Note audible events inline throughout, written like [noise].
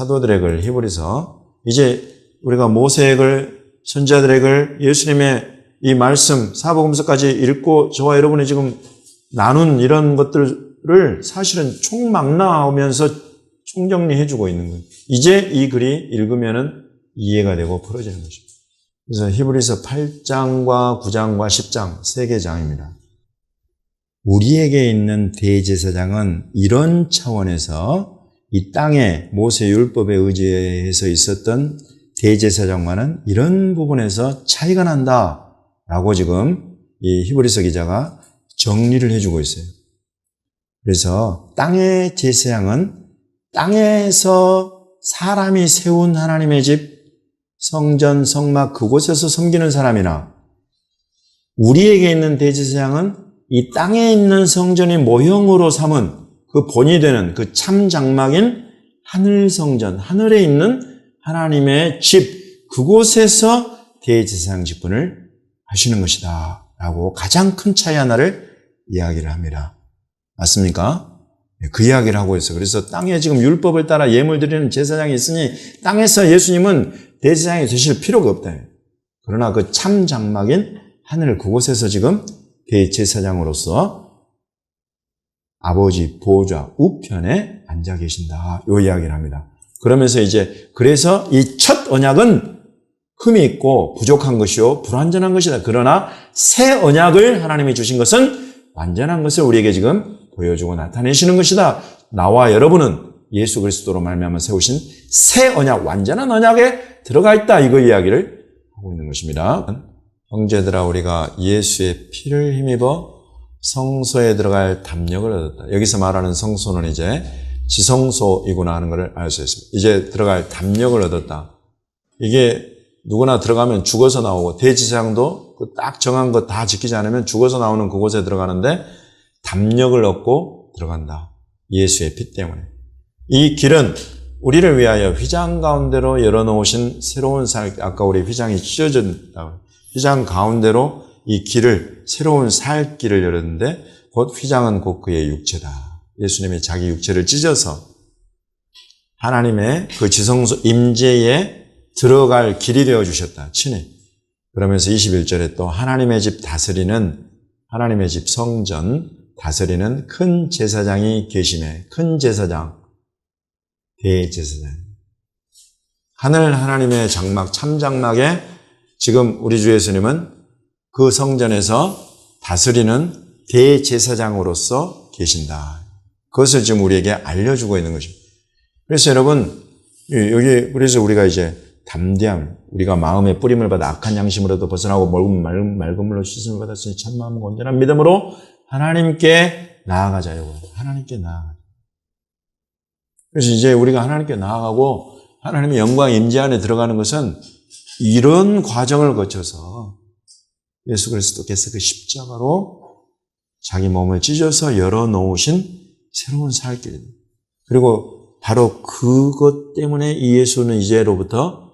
사도들에게 히브리서 이제 우리가 모세액을 선자들에게 예수님의 이 말씀 사복음서까지 읽고 저와 여러분이 지금 나눈 이런 것들을 사실은 총망라하면서 총정리해 주고 있는 거예요. 이제 이 글이 읽으면은 이해가 되고 풀어지는 것입니다. 그래서 히브리서 8장과 9장과 10장 세 개 장입니다. 우리에게 있는 대제사장은 이런 차원에서 이 땅에 모세 율법에 의지해서 있었던 대제사장과는 이런 부분에서 차이가 난다 라고 지금 이 히브리서 기자가 정리를 해주고 있어요. 그래서 땅의 제사장은 땅에서 사람이 세운 하나님의 집 성전 성막 그곳에서 섬기는 사람이나 우리에게 있는 대제사장은 이 땅에 있는 성전이 모형으로 삼은 그 본이 되는 그 참 장막인 하늘 성전, 하늘에 있는 하나님의 집, 그곳에서 대제사장 직분을 하시는 것이다. 라고 가장 큰 차이 하나를 이야기를 합니다. 맞습니까? 네, 그 이야기를 하고 있어요. 그래서 땅에 지금 율법을 따라 예물 드리는 제사장이 있으니 땅에서 예수님은 대제사장이 되실 필요가 없다. 그러나 그 참 장막인 하늘 그곳에서 지금 대제사장으로서 아버지 보좌 우편에 앉아 계신다. 요 이야기를 합니다. 그러면서 이제 그래서 이 첫 언약은 흠이 있고 부족한 것이요 불완전한 것이다. 그러나 새 언약을 하나님이 주신 것은 완전한 것을 우리에게 지금 보여주고 나타내시는 것이다. 나와 여러분은 예수 그리스도로 말미암아 세우신 새 언약, 완전한 언약에 들어가 있다. 이거 이야기를 하고 있는 것입니다. 형제들아 우리가 예수의 피를 힘입어 성소에 들어갈 담력을 얻었다. 여기서 말하는 성소는 이제 지성소이구나 하는 것을 알 수 있습니다. 이제 들어갈 담력을 얻었다. 이게 누구나 들어가면 죽어서 나오고 대지상도 그 딱 정한 것 다 지키지 않으면 죽어서 나오는 그곳에 들어가는데 담력을 얻고 들어간다. 예수의 피 때문에. 이 길은 우리를 위하여 휘장 가운데로 열어놓으신 새로운 살, 아까 우리 휘장이 찢어졌다. 휘장 가운데로 이 길을, 새로운 살 길을 열었는데 곧 휘장은 곧 그의 육체다. 예수님이 자기 육체를 찢어서 하나님의 그 지성소 임재에 들어갈 길이 되어 주셨다. 친히. 그러면서 21절에 또 하나님의 집 다스리는 하나님의 집 성전 다스리는 큰 제사장이 계심에 큰 제사장 대제사장 하늘 하나님의 장막 참장막에 지금 우리 주 예수님은 그 성전에서 다스리는 대제사장으로서 계신다. 그것을 지금 우리에게 알려주고 있는 것입니다. 그래서 여러분, 여기, 그래서 우리가 이제 담대함, 우리가 마음의 뿌림을 받아 악한 양심으로도 벗어나고 맑은, 맑은, 맑은 물로 씻음을 받았으니 참마음과 온전한 믿음으로 하나님께 나아가자요. 하나님께 나아가자. 그래서 이제 우리가 하나님께 나아가고 하나님의 영광 임재 안에 들어가는 것은 이런 과정을 거쳐서 예수 그리스도께서 그 십자가로 자기 몸을 찢어서 열어놓으신 새로운 살길입니다. 그리고 바로 그것 때문에 이 예수는 이제로부터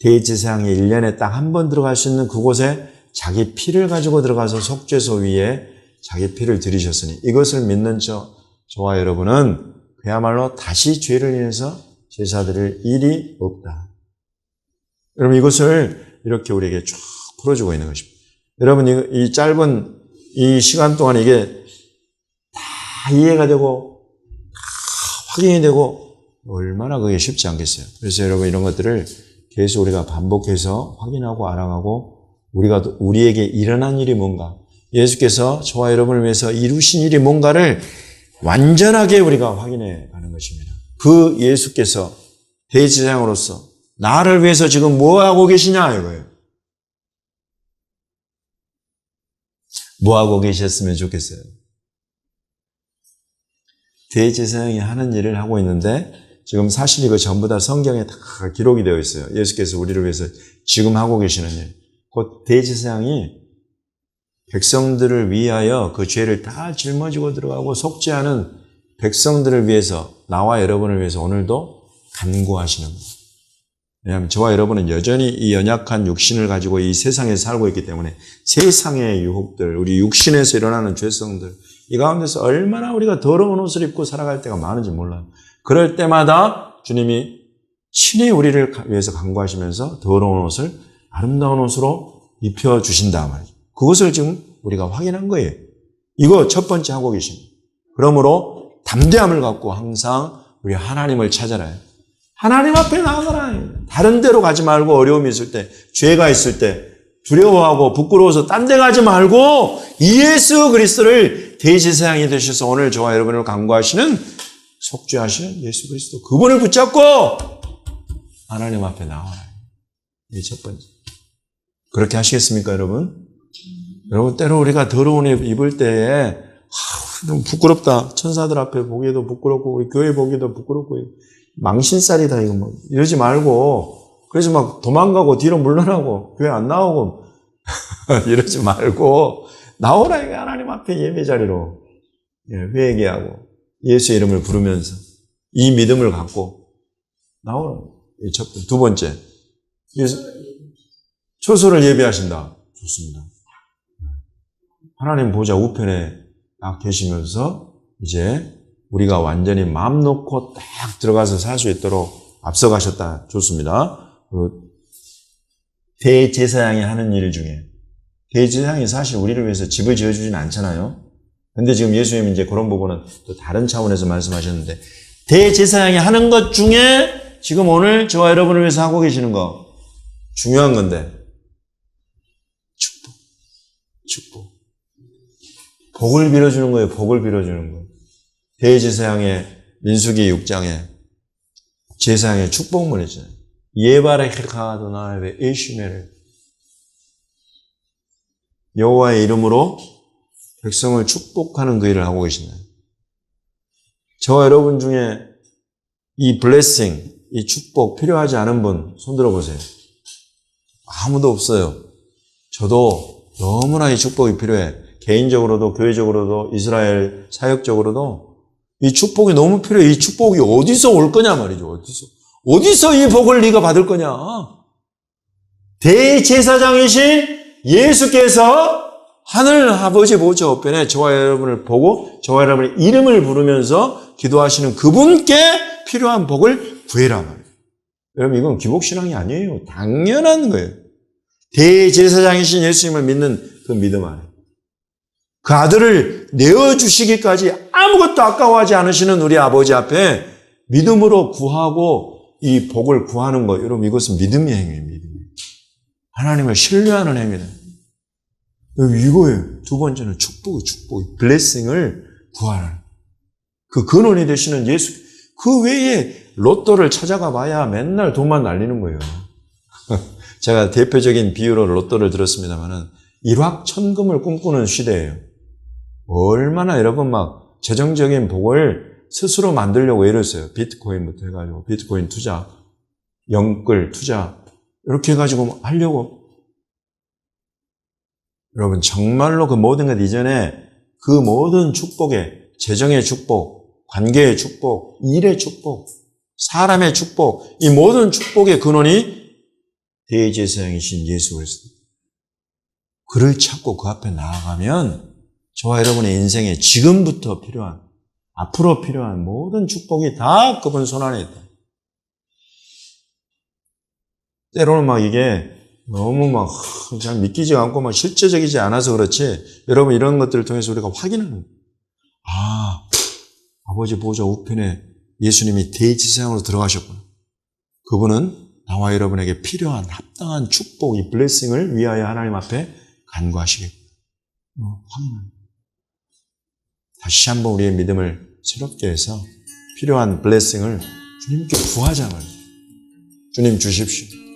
대제사장이 1년에 딱 한 번 들어갈 수 있는 그곳에 자기 피를 가지고 들어가서 속죄소 위에 자기 피를 들이셨으니 이것을 믿는 저, 저와 여러분은 그야말로 다시 죄를 인해서 제사 드릴 일이 없다. 여러분 이것을 이렇게 우리에게 쫙 풀어주고 있는 것입니다. 여러분 이, 이 짧은 이 시간 동안 이게 다 이해가 되고 다 확인이 되고 얼마나 그게 쉽지 않겠어요. 그래서 여러분 이런 것들을 계속 우리가 반복해서 확인하고 알아가고 우리가 우리에게 일어난 일이 뭔가 예수께서 저와 여러분을 위해서 이루신 일이 뭔가를 완전하게 우리가 확인해 가는 것입니다. 그 예수께서 대지장으로서 나를 위해서 지금 뭐 하고 계시냐 이거예요. 뭐 하고 계셨으면 좋겠어요. 대제사장이 하는 일을 하고 있는데 지금 사실 이거 전부 다 성경에 다 기록이 되어 있어요. 예수께서 우리를 위해서 지금 하고 계시는 일. 곧 대제사장이 백성들을 위하여 그 죄를 다 짊어지고 들어가고 속죄하는 백성들을 위해서 나와 여러분을 위해서 오늘도 간구하시는 거예요. 왜냐하면 저와 여러분은 여전히 이 연약한 육신을 가지고 이 세상에 살고 있기 때문에 세상의 유혹들, 우리 육신에서 일어나는 죄성들, 이 가운데서 얼마나 우리가 더러운 옷을 입고 살아갈 때가 많은지 몰라요. 그럴 때마다 주님이 친히 우리를 위해서 간구하시면서 더러운 옷을 아름다운 옷으로 입혀주신다 말이죠. 그것을 지금 우리가 확인한 거예요. 이거 첫 번째 하고 계십니다. 그러므로 담대함을 갖고 항상 우리 하나님을 찾아라. 하나님 앞에 나가라. 다른 데로 가지 말고 어려움이 있을 때, 죄가 있을 때, 두려워하고 부끄러워서 딴 데 가지 말고 예수 그리스도를 대제사장이 되셔서 오늘 저와 여러분을 강구하시는 속죄하시는 예수 그리스도 그분을 붙잡고 하나님 앞에 나와라. 이게 첫 번째. 그렇게 하시겠습니까, 여러분? 여러분, 때로 우리가 더러운 옷 입을 때에 아, 너무 부끄럽다. 천사들 앞에 보기에도 부끄럽고 우리 교회 보기에도 부끄럽고 망신살이다 이거 뭐 이러지 말고 그래서 막 도망가고 뒤로 물러나고 교회 안 나오고 [laughs] 이러지 말고 나오라 이거 하나님 앞에 예배 자리로 예, 회개하고 예수 의 이름을 부르면서 이 믿음을 갖고 나오라. 이 첫. 두 번째. 예수, 초소를 예배하신다. 좋습니다. 하나님 보좌 우편에 딱 계시면서 이제 우리가 완전히 마음 놓고 딱 들어가서 살 수 있도록 앞서가셨다. 좋습니다. 대제사장이 하는 일 중에 대제사장이 사실 우리를 위해서 집을 지어주진 않잖아요. 근데 지금 예수님이 이제 그런 부분은 또 다른 차원에서 말씀하셨는데 대제사장이 하는 것 중에 지금 오늘 저와 여러분을 위해서 하고 계시는 거 중요한 건데 축복, 축복. 복을 빌어주는 거예요. 복을 빌어주는 거. 대제사장의 민수기 6장에 제사장의 축복문이죠. 예바레카도나의 에시메를 여호와의 이름으로 백성을 축복하는 그 일을 하고 계시나요? 저와 여러분 중에 이 블레싱, 이 축복 필요하지 않은 분 손들어 보세요. 아무도 없어요. 저도 너무나 이 축복이 필요해. 개인적으로도 교회적으로도 이스라엘 사역적으로도 이 축복이 너무 필요해. 이 축복이 어디서 올 거냐 말이죠. 어디서. 어디서 이 복을 네가 받을 거냐? 대제사장이신 예수께서 하늘 아버지 보좌 우편에 저와 여러분을 보고 저와 여러분의 이름을 부르면서 기도하시는 그분께 필요한 복을 구해라 말이에요. 여러분 이건 기복신앙이 아니에요. 당연한 거예요. 대제사장이신 예수님을 믿는 그 믿음 안에 그 아들을 내어주시기까지 아무것도 아까워하지 않으시는 우리 아버지 앞에 믿음으로 구하고 이 복을 구하는 것, 여러분 이것은 믿음의 행위예요. 믿음. 하나님을 신뢰하는 행위다. 이거예요. 두 번째는 축복이 축복, 블레싱을 구하는 그 근원이 되시는 예수. 그 외에 로또를 찾아가 봐야 맨날 돈만 날리는 거예요. [laughs] 제가 대표적인 비유로 로또를 들었습니다만은 일확천금을 꿈꾸는 시대예요. 얼마나 여러분 막 재정적인 복을 스스로 만들려고 애를 써요. 비트코인부터 해가지고 비트코인 투자, 영끌 투자 이렇게 해가지고 하려고 여러분 정말로 그 모든 것 이전에 그 모든 축복에 재정의 축복, 관계의 축복, 일의 축복, 사람의 축복 이 모든 축복의 근원이 대제사장이신 예수 그리스도. 그를 찾고 그 앞에 나아가면 저와 여러분의 인생에 지금부터 필요한 앞으로 필요한 모든 축복이 다 그분 손 안에 있다. 때로는 막 이게 너무 막, 잘 믿기지 않고 막 실제적이지 않아서 그렇지. 여러분 이런 것들을 통해서 우리가 확인하는. 아, 아버지 보좌 우편에 예수님이 대지상으로 들어가셨구나. 그분은 나와 여러분에게 필요한 합당한 축복, 이 블레싱을 위하여 하나님 앞에 간구하시겠구나. 어, 확인합니다. 다시 한번 우리의 믿음을 새롭게 해서 필요한 블레싱을 주님께 구하자 말이에요. 주님 주십시오.